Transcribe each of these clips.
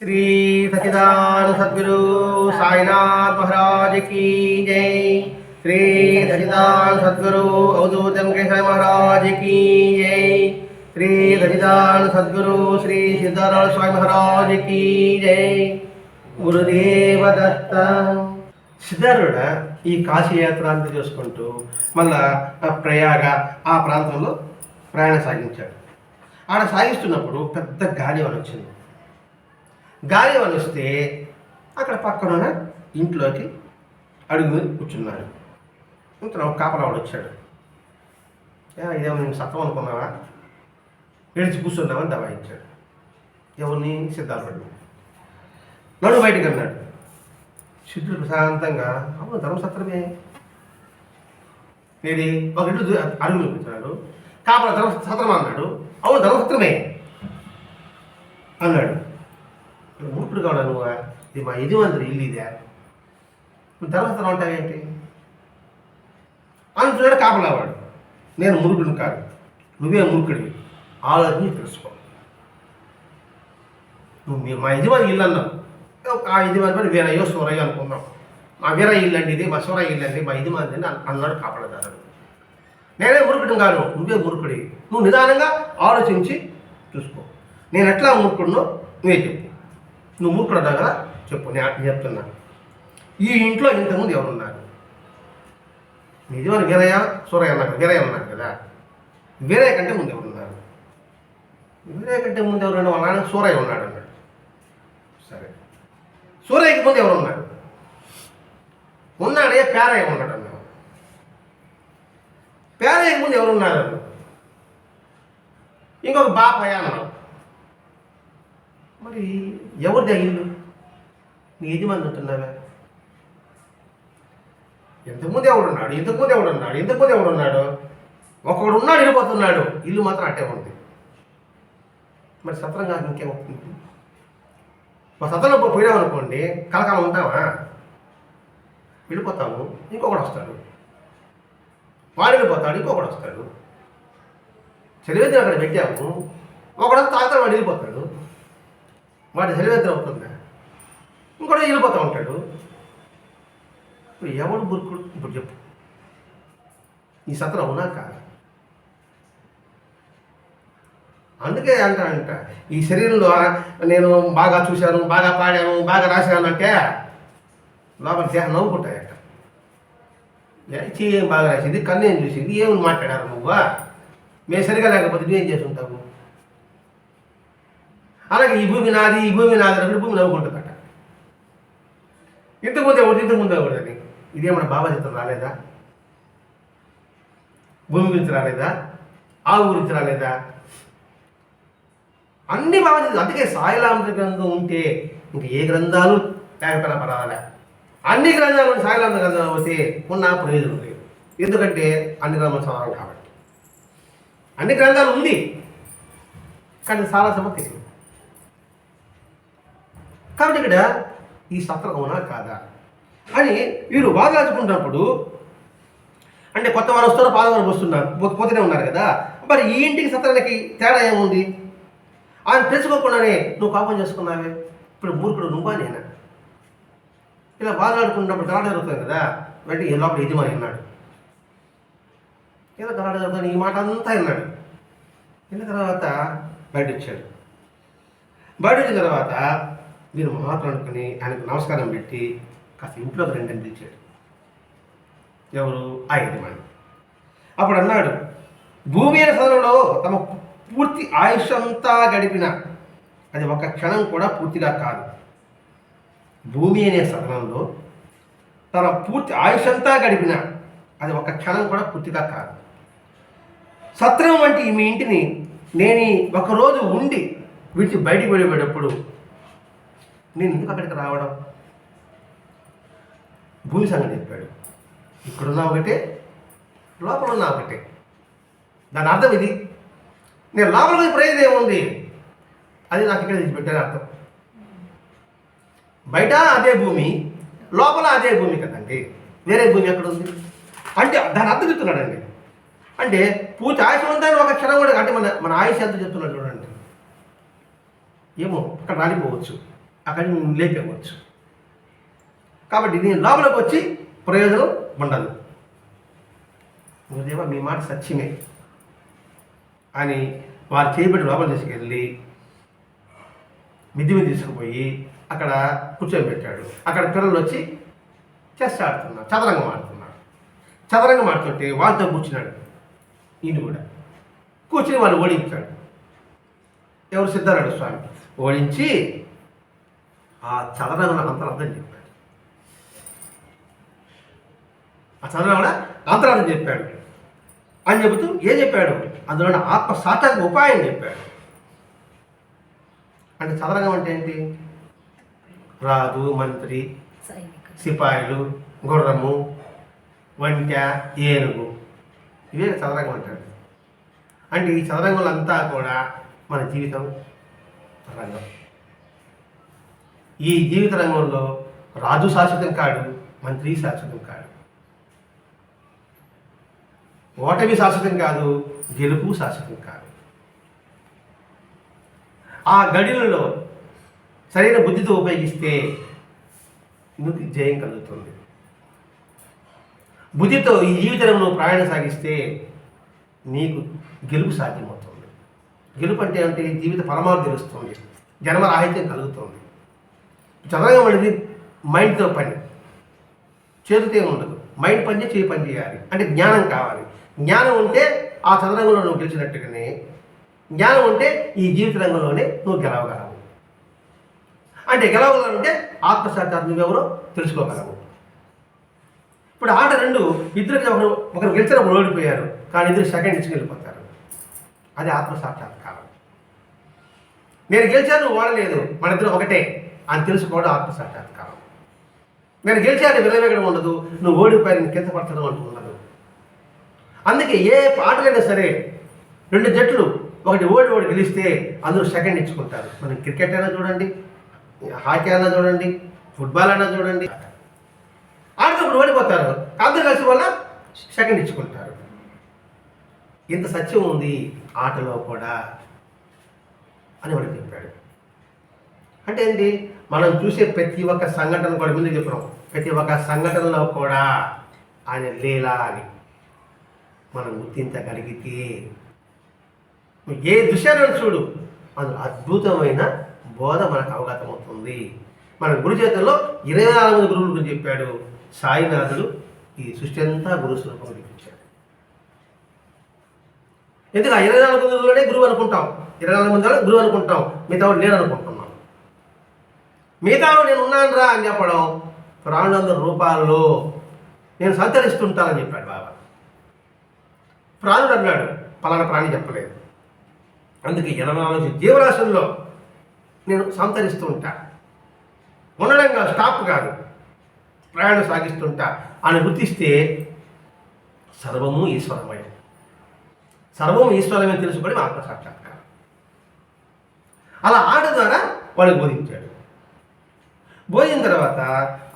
श्री सचिदान सद्गुरु साईनाथ महाराज की जय श्री सचिदान सद्गुरु अवधूतम केशव महाराज की जय श्री सचिदान सद्गुरु श्री सिद्धारायण स्वामी महाराज की जय గురుదేవ దత్త సిద్ధారుడ ఈ కాశీయాత్ర అంతా చూసుకుంటూ మళ్ళా ఆ ప్రయాగ ఆ ప్రాంతంలో ప్రయాణం సాగించాడు ఆడ సాగిస్తున్నప్పుడు పెద్ద గాలి అని వచ్చింది గాలి వలిస్తే వస్తే అక్కడ పక్కన ఇంట్లోకి అడుగు మీద కూర్చున్నాడు. ఇంతలో ఒక కాపలావాడు వచ్చాడు. ఇదేమో నేను సత్వం అనుకున్నావా? ఏడిచి కూర్చున్నావని దబాయించాడు. ఎవరిని? సిద్ధార్థుడు నడు బయటకు అన్నాడు. సిద్ధుడు ప్రశాంతంగా అవును ధర్మసత్రమే నేది ఒక ఇల్లు దూ- అడుగు చూపించాడు కాపలా ధర్మ సత్రం అన్నాడు. అవును ధర్మసత్రమే అన్నాడు. మూర్ఖుడు నువ్వా? ఇది మా యజమాని ఇల్లు ఇదే. నువ్వు ఉంటావేంటి అని చూడ కాపలావాడు. నేను మురుకుడిని కాదు. నువ్వే మురుకుడివి ఆలోచించి తెలుసుకో. నువ్వు మీ- మా యజమాని ఇల్లు అన్నావు. ఆ యజమాని పని వీరయ్యో సూరయ్యో అనుకున్నాం మా వీరయ్య ఇల్లు అండి ఇది మా సూరయ్య ఇల్లు అండి మా యజమాని అని అన్నాడు కాపలదారుడు. నేనే మురుకుడిని కాదు. నువ్వే మురుకుడి నువ్వు నిదానంగా ఆలోచించి చూసుకో. నేను ఎట్లా మురుకుడినో నువ్వే చెప్పు. నువ్వు మూర్ఖుల దగ్గర చెప్పు నేను చెప్తున్నా. ఈ ఇంట్లో ఇంతకుముందు ఎవరున్నారు? నిజమని వీరయ్య సూరయ్య అన్నారు వీరయ్య అన్నారు కదా. వీరయ్య కంటే ముందు ఎవరున్నారు? వీరయ్య కంటే ముందు ఎవరున్నారు వాళ్ళ నాన్న సూరయ్య ఉన్నాడు అన్నాడు. సరే. సూరయ్యకి ముందు ఎవరున్నారు ఉన్నాడే పేరయ్య ఉన్నాడు అన్నాడు. పేరయ్యకి ముందు ఎవరున్నారు ఇంకొక బాపయ్య అన్నాడు. మరి ఎవరిది ఆ ఇల్లు నీ యజమాని ఉంటున్నావా ఇంతకుముందు ఎవడున్నాడు? ఇంతకుముందు ఎవడున్నాడు? ఇంతకుముందు ఎవడున్నాడు? ఒకడు ఉన్నాడు వెళ్ళిపోతున్నాడు. ఇల్లు మాత్రం అట్టే ఉంది. మరి సత్రం కాదు ఇంకేమవుతుంది మా సత్రంలో పోయినామనుకోండి కలకాలం ఉంటామా వెళ్ళిపోతాము ఇంకొకడు వస్తాడు. వాడు వెళ్ళిపోతాడు ఇంకొకడు వస్తాడు. చదివేది అక్కడ పెట్టాము. ఒకడు తాగుతాడు వాడు వెళ్ళిపోతాడు. వాడి చలివేద్రం అవుతుంది ఇంకోటి వెళ్ళిపోతూ ఉంటాడు. ఇప్పుడు ఎవడు బుర్కుడు? ఇప్పుడు చెప్పు. ఈ సత్రం అవునా కాదు? అందుకే అంటానంట ఈ శరీరంలో నేను బాగా చూశాను బాగా పాడాను బాగా రాశాను అంటే లోపల దేహం నవ్వుకుంటాయట. చేయం ఏం బాగా రాసింది? కన్ను ఏం చూసింది? ఏమని మాట్లాడారు నువ్వా? మేము సరిగా లేకపోతే నువ్వేం చేసి ఉంటావు? అలాగే ఈ భూమి నాది ఈ భూమి నాది అన్నప్పుడు భూమి నవ్వుకుంటుందట. ఇంతకుముందు ఒకటి ఇంతకుముందు ఒకటి అని? ఇదేమన్నా బాబా చిత్రం రాలేదా? భూమి గురించి రాలేదా? ఆవు గురించి రాలేదా? అన్ని బాబా చిత్రం అందుకే సాయిలాంధ్ర గ్రంథం ఉంటే ఇంక ఏ గ్రంథాలు లేకపోయినా పర్వాలే. అన్ని గ్రంథాలు ఉంటే సాయిలాంధ్ర గ్రంథం వస్తే ఉన్న ప్రయోజనం లేదు. ఎందుకంటే అన్ని గ్రంథాలు చదవాలి కాబట్టి. అన్ని గ్రంథాలు ఉంది. కానీ చాలా సమస్య కాబట్టి ఇక్కడ ఈ సత్రం అవునా కాదా? అని వీరు వాదాచుకున్నప్పుడు అంటే కొత్త వారు వస్తున్నారు పాత వారు వస్తున్నారు పోతూనే ఉన్నారు కదా? మరి ఈ ఇంటికి సత్రానికి తేడా ఏముంది? ఆయన తెలుసుకోకుండానే నువ్వు పాపం చేసుకున్నావే? ఇప్పుడు మూర్ఖుడు నువ్వా నేనా? ఇలా బాధలాడుకున్నప్పుడు గలాట జరుగుతుంది కదా? వెంటనే ఈ లోపల యజమాని అన్నాడు ఏదో గలాట జరుగుతుంది ఈ మాట అంతా విన్నాడు. విన్న తర్వాత బయట వచ్చాడు. బయట వచ్చిన తర్వాత మీరు మాట్లాడుకుని అనుకుని ఆయనకు నమస్కారం పెట్టి కాస్త ఇంట్లోకి రెండు అని పిలిచాడు ఎవరు? ఆ యజమాని. అప్పుడు అన్నాడు భూమి అనే సదనంలో తమ పూర్తి ఆయుష్ అంతా గడిపిన అది ఒక క్షణం కూడా పూర్తిగా కాదు. భూమి అనే సదనంలో తన పూర్తి ఆయుష్ అంతా గడిపిన అది ఒక క్షణం కూడా పూర్తిగా కాదు. సత్రం వంటి మీ ఇంటిని నేను ఒకరోజు ఉండి విడిచి బయటికి వెళ్ళేటప్పుడు నేను ఎందుకు అక్కడికి రావడం? భూమి సంగతి చెప్పాడు. ఇక్కడున్న ఒకటే లోపల ఉన్నా ఒకటే. దాని అర్థం ఇది. నేను లోపల ప్రయోజనం ఏముంది? అది నాకు ఇక్కడ తెచ్చి పెట్టాను అర్థం. బయట అదే భూమి లోపల అదే భూమి కదండి. వేరే భూమి ఎక్కడ ఉంది అంటే దాని అర్థం చెప్తున్నాడండి. అంటే పూజ ఆయుష ఉందని ఒక క్షణం కూడా అంటే మన మన ఆయుష్ ఎంత చెప్తున్నాడు చూడండి. ఏమో అక్కడ రాలిపోవచ్చు. అక్కడ నేను లేపేవచ్చు కాబట్టి నేను లోపలికి వచ్చి ప్రయోజనం ఉండదు. గురుదేవ మీ మాట సత్యమే. అని వారు చేయబడి లోపల తీసుకెళ్ళి మిద్ది మీద తీసుకుపోయి అక్కడ కూర్చోబెట్టాడు అక్కడ పిల్లలు వచ్చి చెస్ ఆడుతున్నారు చదరంగం ఆడుతున్నారు. చదరంగం ఆడుతుంటే వాళ్ళతో కూర్చున్నాడు ఈయన కూడా. కూర్చుని వాళ్ళు ఓడించాడు. ఎవరు సిద్ధారాడు స్వామి? ఓడించి ఆ చదరంగం అంతరార్థం చెప్పాడు. ఆ చదరంగం అంతరార్థం చెప్పాడు. అని చెబుతూ ఏం చెప్పాడు? అందులో ఆత్మ సాక్షాత్ ఉపాయం చెప్పాడు. అంటే చదరంగం అంటే ఏంటి? రాజు మంత్రి సిపాయిలు గుర్రము వంట ఏనుగు. ఇవే చదరంగం అంటారు అంటే ఈ చదరంగంలో అంతా కూడా మన జీవితం రంగం. ఈ జీవిత రంగంలో రాజు శాశ్వతం కాడు మంత్రి శాశ్వతం కాడు. ఓటమి శాశ్వతం కాదు గెలుపు శాశ్వతం కాదు. ఆ గడిలలో సరైన బుద్ధితో ఉపయోగిస్తే నీకు జయం కలుగుతుంది. బుద్ధితో ఈ జీవితంలో ప్రయాణం సాగిస్తే నీకు గెలుపు సాధ్యమవుతుంది. గెలుపు అంటే అంటే జీవిత పరమార్థం తెలుస్తుంది. జన్మ రాహిత్యం కలుగుతుంది. చదవడం అనేది మైండ్తో పని. చేతితో ఉండదు. మైండ్ పని చేయి పని చేయాలి. అంటే జ్ఞానం కావాలి. జ్ఞానం ఉంటే ఆ చదరంగంలో నువ్వు గెలిచినట్టుగానే జ్ఞానం ఉంటే ఈ జీవిత రంగంలోనే నువ్వు గెలవగలవు. అంటే గెలవగలంటే ఆత్మసాక్షాత్ నువ్వెవరో తెలుసుకోగలవు. ఇప్పుడు ఆట రెండు ఇద్దరికి ఒకరు ఒకరు గెలిచిన ఒకరు ఓడిపోయారు. కానీ ఇద్దరు సెకండ్ ఇచ్చి వెళ్ళిపోతారు. అది ఆత్మసాక్షాత్కారం నేను గెలిచాను ఓడలేదు. మన ఇద్దరు ఒకటే. అని తెలుసుకోవడం ఆత్మసాక్షాత్కారం. నేను గెలిచాను విలవేగడం ఉండదు నువ్వు ఓడిపోయాను కింద పడతాను అంటూ ఉండదు అందుకే ఏ ఆటలైనా సరే రెండు జట్లు ఒకటి ఓడి ఓడి గెలిస్తే అందరూ సెకండ్ ఇచ్చుకుంటారు. మనం క్రికెట్ అయినా చూడండి హాకీ అయినా చూడండి ఫుట్బాల్ అయినా చూడండి. ఆడినప్పుడు ఓడిపోతారు అందరూ కలిసి వల్ల సెకండ్ ఇచ్చుకుంటారు. ఇంత సత్యం ఉంది ఆటలో కూడా అని వాడు చెప్పాడు. అంటే ఏంటి? మనం చూసే ప్రతి ఒక్క సంఘటన కూడా ముందు చెప్పడం ప్రతి ఒక్క సంఘటనలో కూడా ఆయన లీలా అని మనం గుర్తించగలిగితే ఏ దృశ్యాలను చూడు. అందులో అద్భుతమైన బోధ మనకు అవగతం అవుతుంది. మన గురు చేతుల్లో ఇరవై నాలుగు మంది గురువుల గురించి చెప్పాడు. సాయినాథుడు ఈ సృష్టి అంతా గురు స్వరూపం చూపించాడు. ఎందుకు? ఆ ఇరవై నాలుగు మందిలోనే గురువు అనుకుంటాం. ఇరవై నాలుగు మంది గురువు అనుకుంటాం. మిగతా వాడు అనుకుంటాం మిగతాలో నేను ఉన్నాను రా అని చెప్పడం ప్రాణులందరి రూపాల్లో నేను సంతరిస్తుంటానని చెప్పాడు బాబా. ప్రాణుడు అన్నాడు పలానా ప్రాణి చెప్పలేదు. అందుకే ఎనభై నాలుగు జీవరాశుల్లో నేను సంతరిస్తూ ఉంటా. ఉండడం కాదు స్టాప్ కాదు. ప్రయాణం సాగిస్తుంటా. అని గుర్తిస్తే సర్వము ఈశ్వరమయం. సర్వము ఈశ్వరమే తెలుసుకొని ఆత్మ సాక్షాత్కారం అలా ఆట ద్వారా వాడికి బోధించాడు. బోధిన తర్వాత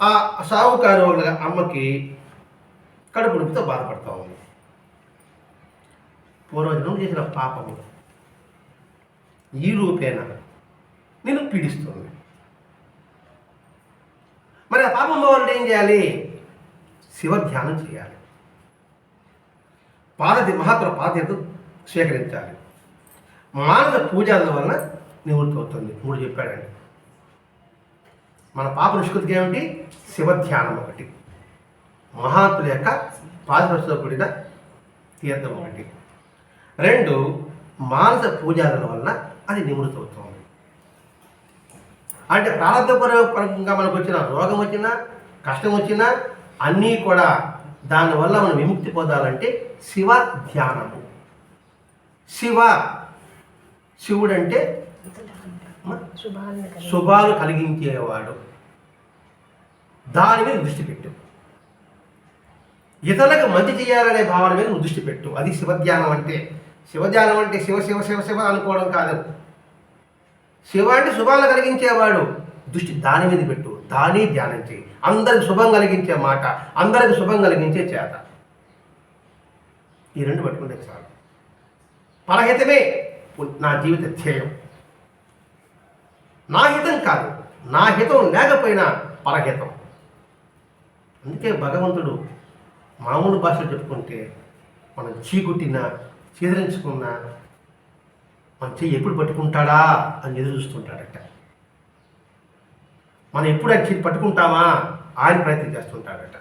ఆ సావుకారు వాళ్ళ అమ్మకి కడుపు నొప్పితో బాధపడతా ఉంది. పూర్వజనం చేసిన పాపము. ఈ రూపేణ నేను పీడిస్తుంది. మరి ఆ పాపం పోవాలంటే ఏం చేయాలి? శివ ధ్యానం చేయాలి. పాదతి మహాత్మ పాదతీర్థం స్వీకరించాలి. మానవ పూజ వలన నివృత్తి అవుతుంది. మూడు చెప్పాడండి. మన పాప నిష్కృతికి ఏమిటి? శివ ధ్యానం ఒకటి. మహాత్ముల యొక్క పాదస్పర్శతో కూడిన తీర్థం ఒకటి. రెండు మానస పూజాదుల వలన అది నివృత్తి అంటే ప్రారంభపరంగా మనకు వచ్చిన రోగం వచ్చినా కష్టం వచ్చినా అన్నీ కూడా దానివల్ల మనం విముక్తి పొందాలంటే శివ ధ్యానము శివ శివుడంటే శుభాలు కలిగించేవాడు. దాని మీద దృష్టి పెట్టు. ఇతరులకు మంచి చేయాలనే భావన మీద నువ్వు దృష్టి పెట్టు. అది శివధ్యానం అంటే. శివధ్యానం అంటే శివ శివ శివ శివ అనుకోవడం కాదు. శివ అంటే శుభాలు కలిగించేవాడు. దృష్టి దాని మీద పెట్టు. దాని ధ్యానం చేయి. అందరికి శుభం కలిగించే మాట అందరికి శుభం కలిగించే చేత. ఈ రెండు పట్టుకుంటే చాలు. పరహితమే నా జీవిత ధ్యేయం. నా హితం కాదు. నా హితం లేకపోయినా పరహితం. అందుకే భగవంతుడు మామూలు భాషలో చెప్పుకుంటే మనం చీకుట్టినా చీదరించుకున్నా మన చెయ్యి ఎప్పుడు పట్టుకుంటాడా అని ఎదురు చూస్తుంటాడట. మనం ఎప్పుడు ఆయన చేతి పట్టుకుంటామా ఆయన ప్రయత్నం చేస్తుంటాడట.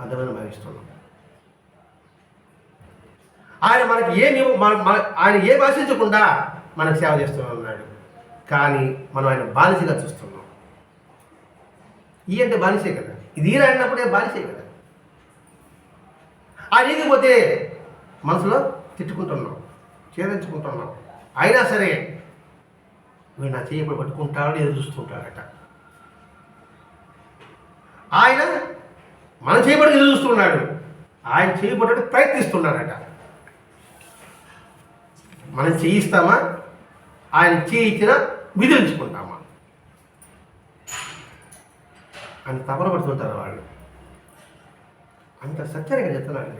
అందమైన భావిస్తున్నాం ఆయన మనకి ఏమి మన మన- ఆయన ఏం ఆశించకుండా మనకు సేవ చేస్తూ ఉన్నాడు కానీ మనం ఆయన బానిసగా చూస్తున్నాం. ఈ అంటే బానిసే కదా? ఇది ఈయన అన్నప్పుడే బానిసే కదా? ఆయన పోతే మనసులో తిట్టుకుంటున్నాం ఛేదించుకుంటున్నాం. అయినా సరే వీడు నా చేయబడి పట్టుకుంటాడని ఎదురు చూస్తుంటాడట. ఆయన మన చేయబడి ఎదురు చూస్తున్నాడు. ఆయన చేయబడడానికి ప్రయత్నిస్తున్నాడట. మనం చేయిస్తామా ఆయన చేయించిన విధించుకుంటామా? అని తపనపడుతుంటారు వాళ్ళు. అంత సత్యంగా చెప్తున్నాను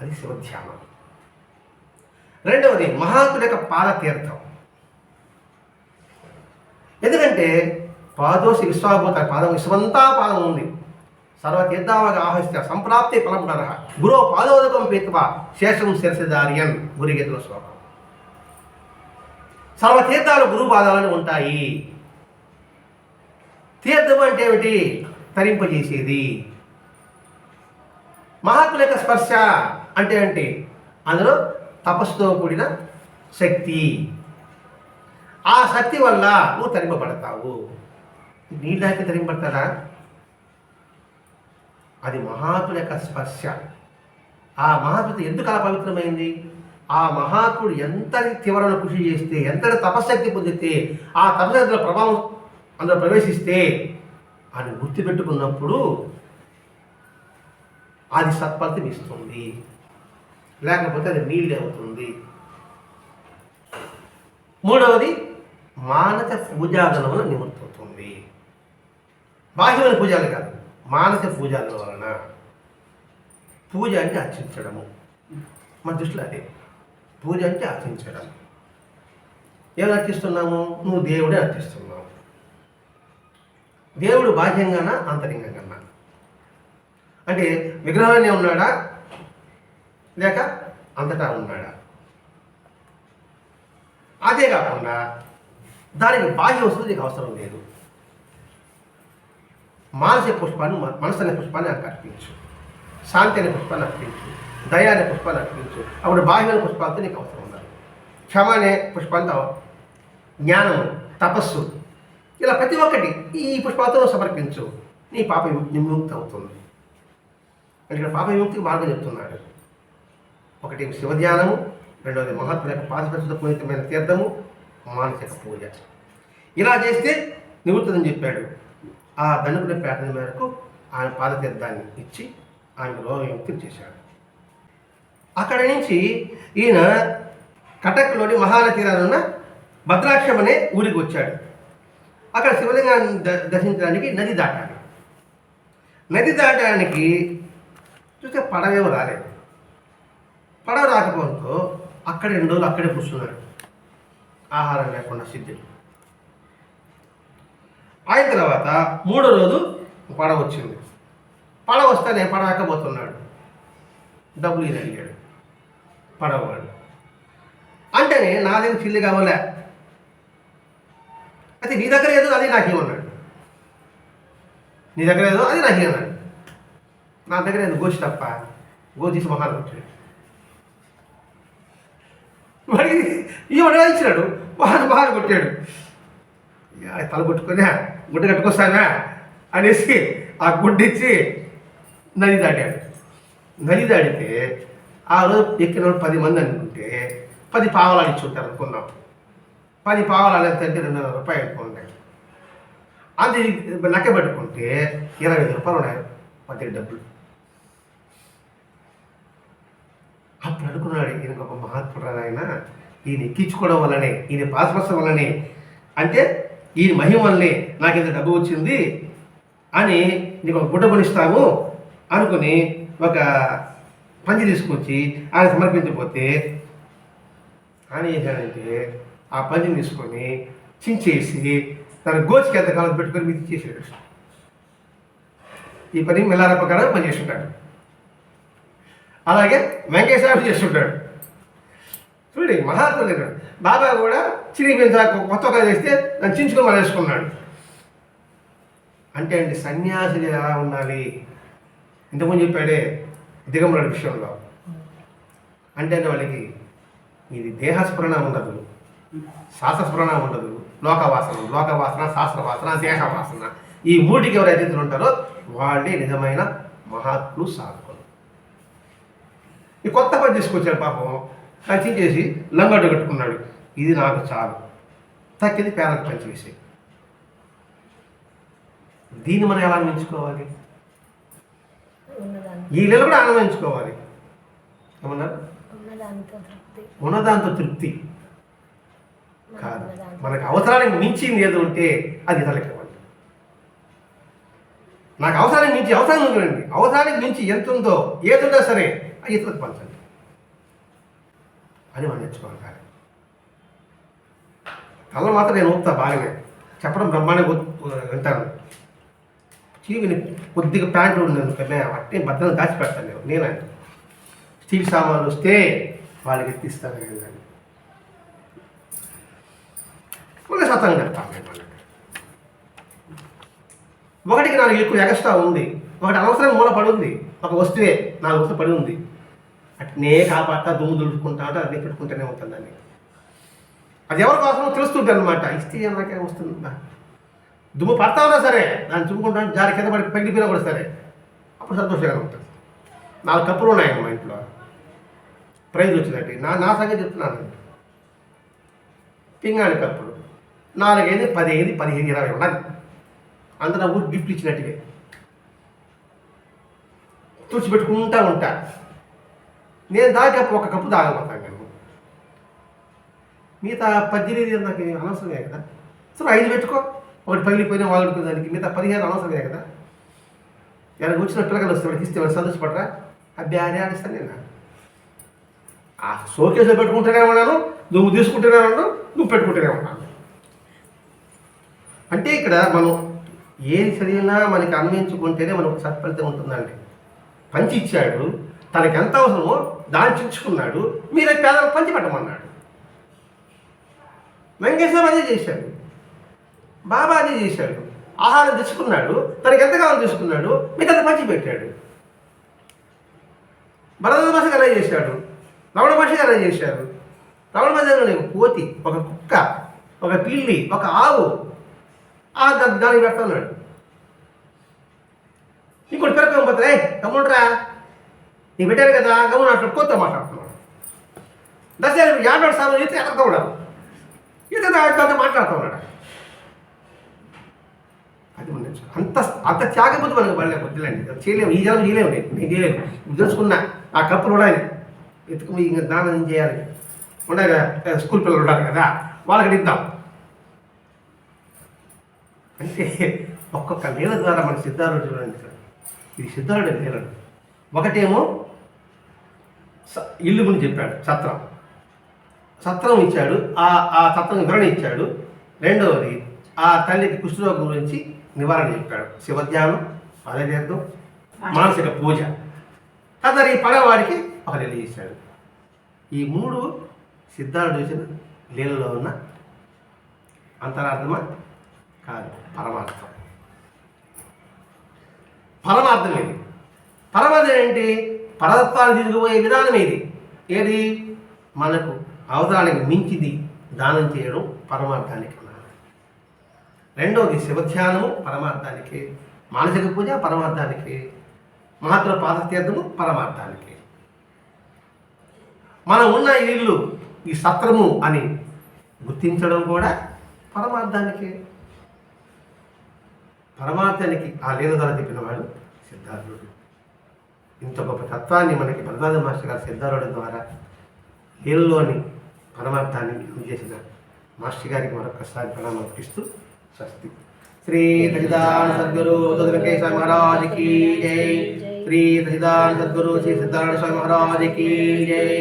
అది శివధ్యానం. రెండవది మహాత్ముడి యొక్క పాదతీర్థం. ఎందుకంటే పాదోసి విశ్వాభూత పాదం విశ్వంతా పాదం ఉంది. సర్వతీర్థావగా ఆహస్య సంప్రాప్తి ఫలమునర గురో పాదోదకం పీత్వ శేషం శిరసిదార్యన్ గురిగీతల శ్లోకం. సర్వతీర్థాలు గురుపాదాలను ఉంటాయి. తీర్థం అంటే ఏమిటి? తరింపజేసేది. మహాత్ముల యొక్క స్పర్శ అంటే ఏంటి? అందులో తపస్సుతో కూడిన శక్తి. ఆ శక్తి వల్ల నువ్వు తరింపబడతావు. నీళ్ళకి తరింపడతాడా అది మహాత్ముల యొక్క స్పర్శ. ఆ మహాత్ముడు ఎందుకు అలా పవిత్రమైంది? ఆ మహాత్ముడు ఎంత తీవ్రమైన కృషి చేస్తే ఎంత తపశక్తి పొందితే ఆ తపశక్తిలో ప్రభావం అందులో ప్రవేశిస్తే అని గుర్తుపెట్టుకున్నప్పుడు అది సత్ఫలితం ఇస్తుంది. లేకపోతే అది నీళ్ళే అవుతుంది. మూడవది మానస పూజాగణముల నిమిత్తవుతుంది బాహ్యమైన పూజలు కాదు మానస పూజాదనం వలన పూజ అంటే అర్చించడము. మన దృష్టిలో అదే. పూజ అంటే అర్చించడం. ఏమి అర్చిస్తున్నాము? నువ్వు దేవుడే అర్చిస్తున్నావు. దేవుడు బాహ్యంగానా? అంతరింగంగానా అంటే విగ్రహాన్ని ఉన్నాడా? లేక అంతటా ఉన్నాడా? అదే కాకుండా దానికి బాహ్య వస్తువు నీకు అవసరం లేదు. మానసిక పుష్పాన్ని మనసు అనే పుష్పాన్ని నాకు అర్పించు. శాంతి అనే పుష్పాన్ని అర్పించు. దయ అనే పుష్పాన్ని అర్పించు. అప్పుడు బాహ్యమైన పుష్పాలతో నీకు అవసరం ఉండాలి క్షమ అనే పుష్పాలతో జ్ఞానము తపస్సు ఇలా ప్రతి ఒక్కటి ఈ పుష్పాలతో సమర్పించు. నీ పాప విము- విముక్తి అవుతుంది. ఇక్కడ పాప విముక్తికి మార్గం చెప్తున్నాడు. ఒకటి శివధ్యానము రెండవది మహాత్ముల యొక్క పాదపరిశుద్ధ పూరితమైన తీర్థము మానసిక పూజ. ఇలా చేస్తే నివృత్తుందని చెప్పాడు. ఆ ధనుకుని ప్రార్థన మేరకు ఆయన పాదతీర్థాన్ని ఇచ్చి ఆయన రోగ విముక్తిని చేశాడు. అక్కడి నుంచి ఈయన కటక్లోని మహాన తీరాన భద్రాక్షం అనే ఊరికి వచ్చాడు. అక్కడ శివలింగాన్ని ద- దర్శించడానికి నది దాటాలి నది దాటడానికి చూస్తే పడవేమో రాలేదు. పడవ రాకపోవడంతో అక్కడ రెండు రోజులు అక్కడే కూర్చున్నాడు. ఆహారం లేకుండా సిద్ధుడు. అయిన తర్వాత మూడో రోజు పడవ వచ్చింది. పడవ వస్తేనే పడవ ఎక్కబోతున్నాడు. డబ్బులు ఈయన అడిగాడు. పడవవాడు అంటేనే నాదేం ఫీల్ చిల్లి కావాలే? అయితే నీ దగ్గర ఏదో అది నాకేమన్నాడు నీ దగ్గర ఏదో అది నాకేమన్నాడు నా దగ్గర ఏదో గోచి తప్ప గోచి మహాన్ వచ్చాడు మరి ఈ ఇచ్చినాడు మహాన్ బాగా కొట్టాడు. తల కొట్టుకొని గుడ్డ కట్టుకొస్తానా? అనేసి ఆ గుడ్డిచ్చి నది దాటాడు. నది దాడితే ఆ రోజు ఎక్కిన పది మంది అనుకుంటే పది పావలాలు ఇచ్చి ఉంటారు అనుకున్నాం. పది పావలాలు ఎంత అంటే రెండు వందల రూపాయలు అనుకోండి. అది లెక్క పెట్టుకుంటే ఇరవై ఐదు రూపాయలు ఉన్నాయి. పది డబ్బులు. అప్పుడు అనుకున్నాడు ఈయన ఒక మహాత్ముడు ఆయన ఈయన ఎక్కించుకోవడం వల్లనే ఈయన పాస్పర్శం వల్లనే అంటే ఈయన మహిమ వల్లనే నాకు ఇంత డబ్బు వచ్చింది అని నీకు ఒక గుడ్డ కొనిస్తాము అనుకుని ఒక పంచి తీసుకొచ్చి ఆయన సమర్పించకపోతే ఆయన చేశాడంటే ఆ పంచిని తీసుకొని చించేసి తన గోచికి ఎంతకాలం పెట్టుకొని మీకు ఇచ్చేసాడు ఈ పని మెల్లార ప్రకారం పని చేస్తుంటాడు అలాగే వెంకటేశ్వర చేస్తుంటాడు. చూడండి మహాత్ముడు బాబా కూడా చిరిగిపోయిన కొత్త ఒక చేస్తే నన్ను చించుకొని మరేసుకున్నాడు వేసుకున్నాడు. అంటే అండి సన్యాసులు ఎలా ఉండాలి? ఇంతకుముందు చెప్పాడే దిగంబరుల విషయంలో అంటే వాళ్ళకి ఇది దేహస్ఫురణ ఉండదు. శాస్త్రస్ఫురణ ఉండదు. లోకవాసన లోకవాసన శాస్త్రవాసన దేహవాసన. ఈ మూటికి ఎవరు అతిథులు ఉంటారో వాళ్ళే నిజమైన మహాత్ములు సాధకులు. ఈ కొత్త పని తీసుకొచ్చాడు పాపం. రచించేసి లంగడ్డు కట్టుకున్నాడు. ఇది నాకు చాలు. తక్కింది పేదలకు విషయం దీన్ని మనం ఎలా అన్వించుకోవాలి ఈ నెల కూడా ఆనందించుకోవాలి. తృప్తి. ఉన్నదాంతో తృప్తి. కాదు. మనకు అవసరానికి మించింది ఏదో ఉంటే అది ఇతరులకు ఇవ్వండి. నాకు అవసరానికి మించి అవసరం ఉందండి అవసరానికి మించి ఎంత ఉందో ఏది ఉన్నా సరే అది ఇతరులకు పంచండి. అని మనం నేర్చుకోవాలి కానీ కళ్ళ మాత్రం నేను ఊపుతా బాగానే. చెప్పడం బ్రహ్మాండంగా వింటాను. టీవీని కొద్దిగా ప్యాంట్లు ఉండదు కదా అట్టే భద్రత దాచిపెడతాను నేను నేనండి స్టీల్ సామాన్లు వస్తే వాళ్ళకి ఎత్తిస్తాను నేను దాన్ని. మళ్ళీ సత్తంగా చెప్తాను నేను వాళ్ళకి. ఒకటికి నాలుగు ఎక్కువ ఎగస్ట్రా ఉంది. ఒకటి అవసరం మూల పడి ఉంది. ఒక వస్తువే నాలుగు వస్తువు పడి ఉంది. అట్నే కాపాడుతా దుమ్ము దులుపుకుంటా అంటే అన్నీ పెట్టుకుంటూనే ఉంటుంది దాన్ని. అది ఎవరి కోసమో తెలుస్తుంటుంది అనమాట ఇస్తే నాకేం వస్తుందా? దుమ్ము పడతా ఉన్నా సరే దాన్ని చుమ్ముకుంటాను జారి కింద పడి పగిలిపోయినా కూడా సరే. అప్పుడు సంతోషంగా ఉంటుంది. నాలుగు కప్పులు ఉన్నాయి మా ఇంట్లో. ప్రైజ్ వచ్చినట్టు నా నా సంగతి చెప్తున్నాను. పింగాణి కప్పులు. నాలుగైదు పదిహేను పదిహేను ఇరవై ఉన్నది అందరూ ఊరు గిఫ్ట్ ఇచ్చినట్టుగా తుడిచిపెట్టుకుంటా ఉంటా. నేను దాకా ఒక కప్పు తాగబోతాను నేను. మిగతా పద్దెనిమిది నాకు అనవసరమే కదా. సరే ఐదు పెట్టుకో. ఒకటి పగిలిపోయిన వాళ్ళు దానికి మిగతా పదిహేను అవసరమే కదా. ఎవరికి వచ్చిన పిల్లలు వస్తే వాడికి ఇస్తే వాడు సంతోషపడరా? అబ్బే అని ఆడిస్తాను నేను. ఆ షోకేస్లో పెట్టుకుంటూనే ఉన్నాను నువ్వు తీసుకుంటూనే ఉన్నాను నువ్వు పెట్టుకుంటూనే ఉన్నాను. అంటే ఇక్కడ మనం ఏది చదివినా మనకి అన్వయించుకుంటేనే మనకు సత్ఫలితం ఉంటుందండి. పంచి ఇచ్చాడు తనకి ఎంత అవసరమో దాన్ని చించుకున్నాడు మీరే పేదలకు పంచి పెట్టమన్నాడు. వెంకటేశ్వర అదే చేశాడు. బాబా అదే చేశాడు. ఆహారం తెచ్చుకున్నాడు తనకి ఎంత కావాలో తీసుకున్నాడు మిగతా పంచిపెట్టాడు. భరత భాషకు అలా చేశాడు? రమణ భాషకు అలా చేశారు? రమణ భాష ఒక కోతి ఒక కుక్క ఒక పిల్లి ఒక ఆవు. ఆ దానికి పెడుతున్నాడు ఇంకోటి పెరకం పోతే గమ్ముండ్రా నీ పెట్టారు కదా గమ్మున అట్లా కోత మాట్లాడుతున్నాడు. దశ యాభై సార్లు చేస్తే ఎక్కడ కూడా ఈత మాట్లాడుతున్నాడు. అది అంత అంత త్యాగపోతే మనకు పడలే బుద్ధిలండి చేయలేము. ఈ జనం చేయలేము. నేను నేను చేయలేను. ఇది తెలుసుకున్నా. ఆ కప్పులు ఉండాలి ఎత్తుకు ఇంకా దానం ఏం చేయాలి? ఉండాలి కదా, స్కూల్ పిల్లలు ఉండాలి కదా? వాళ్ళకి ఇద్దాం అంటే ఒక్కొక్క నీళ్ళ ద్వారా మన సిద్ధారుడు చూడండి ఇది సిద్ధారుడు నీళ్ళడు ఒకటేమో ఇల్లు గురించి చెప్పాడు. సత్రం. సత్రం ఇచ్చాడు. ఆ ఆ సత్రం వివరణ ఇచ్చాడు. రెండవది ఆ తల్లికి కుష్ఠరోగం గురించి నివారణ చెప్పాడు. శివధ్యానం పదతీర్థం మానసిక పూజ. తదరి పడవాడికి ఒక నెల చేశాడు. ఈ మూడు సిద్ధాలు చూసిన లీలలో ఉన్న అంతరార్థమ? కాదు పరమార్థం. పరమార్థం ఇది పరమార్థం ఏంటి? పరతత్వాన్ని తీసుకుపోయే విధానం ఇది ఏది? మనకు అవసరానికి మించిది దానం చేయడం పరమార్థానికి రెండవది శివధ్యానము పరమార్థానికి. మానసిక పూజ పరమార్థానికి. మహాత్మ పాదతీర్థము పరమార్థానికి. మనం ఉన్న ఇల్లు ఈ సత్రము అని గుర్తించడం కూడా పరమార్థానికి. పరమార్థానికి ఆ లీల ద్వారా చెప్పిన వాడు సిద్ధార్థుడు. ఇంత గొప్ప తత్వాన్ని మనకి ప్రసాద మాస్టర్ గారు సిద్ధారుడు ద్వారా లీలలోని పరమార్థాన్ని చేసిన మాస్టర్ గారికి మరొకసారి ప్రణామం स्वस्ति। श्री सचिदान सदगुरु सदगके महाराज की जय। श्री सचिदान सदगुरु श्री सिद्धारण महाराज की जय।